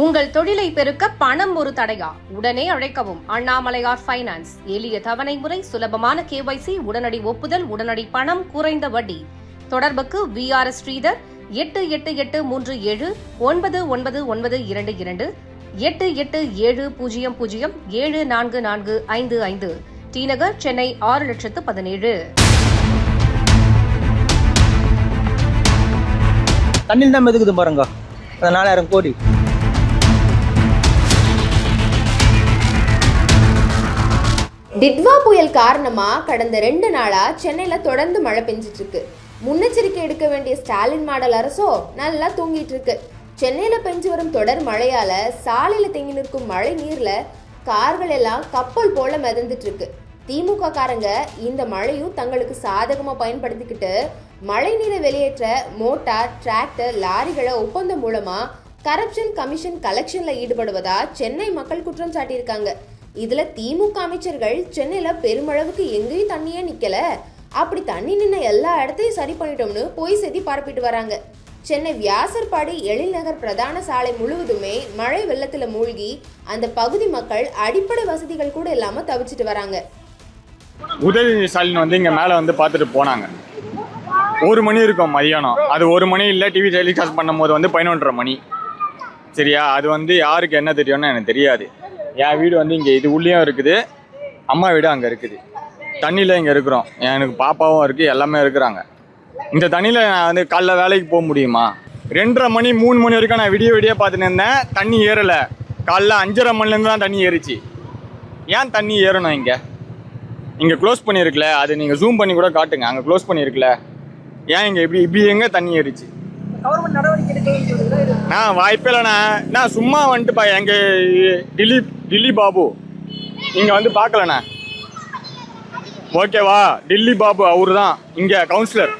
உங்கள் தொழிலை பெருக்க பணம் ஒரு தடையா? உடனே அழைக்கவும். அண்ணாமலையார் ஃபைனான்ஸ் எளிய தவணை முறை சுலபமான கேவைசி உடனடி ஒப்புதல் உடனடி பணம் குறைந்த வட்டி. தொடர்புக்கு வி ஆர் எஸ் ஸ்ரீதர் எட்டு எட்டு எட்டு மூன்று ஏழு ஒன்பது ஒன்பது ஒன்பது இரண்டு இரண்டு எட்டு எட்டு ஏழு பூஜ்ஜியம் பூஜ்ஜியம் ஏழு நான்கு நான்கு ஐந்து ஐந்து. டி நகர் சென்னை ஆறு லட்சத்து பதினேழு. தண்ணியில் தான் மெதுக்குது பாருங்க. அந்த நாலாயிரம் கோடி. டிட்வா புயல் காரணமா கடந்த ரெண்டு நாளா சென்னையில தொடர்ந்து மழை பெஞ்சிட்டு இருக்கு முன்னெச்சரிக்கை எடுக்க வேண்டிய ஸ்டாலின் மாடல் அரசோ நல்லா தூங்கிட்டு இருக்கு. சென்னையில பெஞ்சு வரும் தொடர் மழையால சாலையில தேங்கி நிற்கும் மழை நீர்ல கார்கள் எல்லாம் கப்பல் போல மிதந்துட்டு இருக்கு. திமுக காரங்க இந்த மழையும் தங்களுக்கு சாதகமா பயன்படுத்திக்கிட்டு மழை நீரை வெளியேற்ற மோட்டார் டிராக்டர் லாரிகளை ஒப்பந்தம் மூலமா கரப்ஷன் கமிஷன் கலெக்ஷன்ல ஈடுபடுவதா சென்னை மக்கள் குற்றம் சாட்டியிருக்காங்க. இதுல திமுக அமைச்சர்கள் சென்னையில பெருமளவுக்கு எங்கேயும் தண்ணியே நிக்கல. அப்படி தண்ணி நின்ன எல்லா இடத்தையும் சரி பண்ணிட்டோம்னு பொய் செய்தி பரப்பிட்டு வராங்க. சென்னை வியாசர்பாடி எழில்நகர் பிரதான சாலை முழுவதுமே மழை வெள்ளத்துல மூழ்கி அந்த பகுதி மக்கள் அடிப்படை வசதிகள் கூட இல்லாம தவிச்சிட்டு வராங்க. உதயநிதி ஸ்டாலின் வந்து இங்கே மேலே வந்து பார்த்துட்டு போனாங்க. ஒரு மணி இருக்கும் மதியானம். அது ஒரு மணி இல்லை டிவி டெலிகாஸ்ட் பண்ணும்போது வந்து பதினொன்றரை மணி. சரியா? அது வந்து யாருக்கு என்ன தெரியும்னு எனக்கு தெரியாது. என் வீடு வந்து இங்கே இது உள்ளேயும் இருக்குது. அம்மா வீடு அங்கே இருக்குது. தண்ணியில் இங்கே இருக்கிறோம். எனக்கு பாப்பாவும் இருக்குது எல்லாமே இருக்கிறாங்க. இந்த தண்ணியில் நான் வந்து காலைல வேலைக்கு போக முடியுமா? ரெண்டரை மணி மூணு மணி வரைக்கும் நான் விடிய விடிய பார்த்துட்டு இருந்தேன். தண்ணி ஏறலை. காலைல அஞ்சரை மணிலேருந்து தான் தண்ணி ஏறிச்சு. ஏன் தண்ணி ஏறணும் இங்கே? இங்கே க்ளோஸ் பண்ணியிருக்கல. அது நீங்கள் ஜூம் பண்ணி கூட காட்டுங்க. அங்கே க்ளோஸ் பண்ணியிருக்கல. ஏன் இங்கே இப்படி இப்படி எங்கே தண்ணி ஏறிச்சு? நான் வாய்ப்பே இல்லைண்ணா நான் சும்மா வந்துட்டுப்பா. எங்கள் திலீப் டில்லி பாபு. இங்கே வந்து பார்க்கலண்ணே. ஓகேவா? டில்லி பாபு அவர் தான் இங்கே கவுன்சிலர்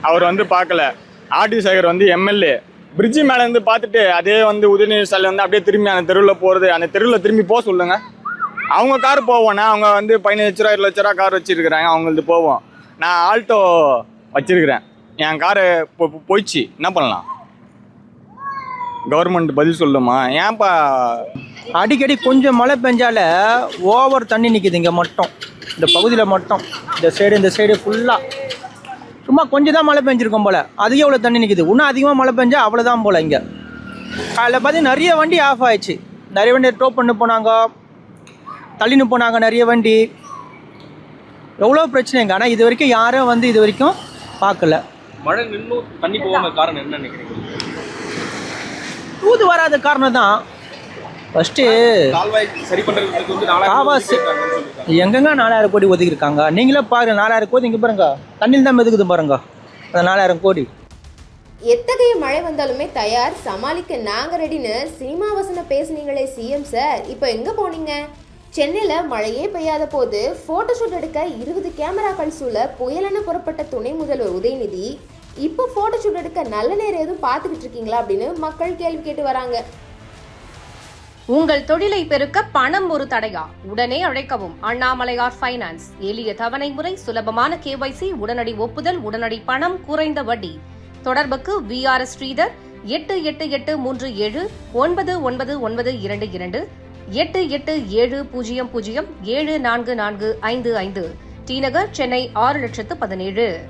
அவர் வந்து பார்க்கல. ஆர்டி சேகர் வந்து எம்எல்ஏ பிரிட்ஜி மேலே இருந்து பார்த்துட்டு அதே வந்து உதயநிதி ஸ்டாலின் வந்து அப்படியே திரும்பி அந்த தெருவில் போகிறது அந்த தெருவில் திரும்பி போக சொல்லுங்க. அவங்க கார் போவோண்ணே அவங்க வந்து பதினஞ்சு லட்ச ரூபா இருபது லட்ச ரூபா கார் வச்சுருக்குறாங்க. அவங்களுக்கு போவோம். நான் ஆல்டோ வச்சுருக்குறேன். என் காரு போ- போயிடுச்சு. என்ன பண்ணலாம்? கவர்மெண்ட் பதில் சொல்லுமா? ஏன்ப்பா அடிக்கடி கொஞ்சம் மழை பெஞ்சால ஓவர் தண்ணி நிற்கிது இங்கே மட்டும். இந்த பகுதியில் மட்டும். இந்த சைடு இந்த சைடு ஃபுல்லாக சும்மா கொஞ்சம் தான் மழை பெஞ்சிருக்கும் போல். அதுக்கே எவ்வளோ தண்ணி நிற்கிது இன்னும் அதிகமாக மழை பெஞ்சா அவ்வளோதான் போல் இங்கே. காலைல பார்த்தீங்கன்னா நிறைய வண்டி ஆஃப் ஆயிடுச்சு. நிறைய வண்டி டோ பண்ணி போனாங்க. தள்ளின்னு போனாங்க நிறைய வண்டி. எவ்வளோ பிரச்சனைங்க. ஆனால் இது வரைக்கும் யாரும் வந்து இது வரைக்கும் பார்க்கல. மழை நின்னும் தண்ணி போகாம காரணம் என்ன நினைக்கிறீங்க? தூது வராத காரணம் தான். ஃபஸ்ட்டு காவாசி எங்கெங்க நாலாயிரம் கோடி ஒதுக்கியிருக்காங்க? நீங்களே பாருங்க நாலாயிரம் கோடி இங்கே பாருங்க. தண்ணியில் தான் மெதுக்குது பாருங்க. அந்த நாலாயிரம் கோடி. எத்தகைய மழை வந்தாலுமே தயார் சமாளிக்க நாங்க ரெடின்னு சினிமா வசனம் பேசுனீங்களே சிஎம் சார் இப்போ எங்க போனீங்க? சென்னையில மழையே பெய்யாத போது போட்டோ ஷூட் எடுக்க இருபது கேமராக்கள் சூழ புயலென புறப்பட்ட துணை முதல்வர் உதயநிதி இப்போ ஃபோட்டோஷூட் எடுக்க நல்ல நேரம் எதுவும் பார்த்துக்கிட்டு இருக்கீங்களா அப்படின்னு மக்கள் கேள்வி கேட்டு வராங்க. உங்கள் தொழிலை பெருக்க பணம் ஒரு தடையா? உடனே அழைக்கவும். அண்ணாமலையார் ஃபைனான்ஸ் எளிய தவணை முறை சுலபமான கேவைசி உடனடி ஒப்புதல் உடனடி பணம் குறைந்த வட்டி. தொடர்புக்கு வி ஆர் ஸ்ரீதர் எட்டு எட்டு எட்டு மூன்று ஏழு ஒன்பது ஒன்பது ஒன்பது இரண்டு இரண்டு எட்டு எட்டு ஏழு பூஜ்ஜியம் பூஜ்ஜியம் ஏழு நான்கு நான்கு ஐந்து ஐந்து. டிநகர் சென்னை ஆறு லட்சத்து பதினேழு.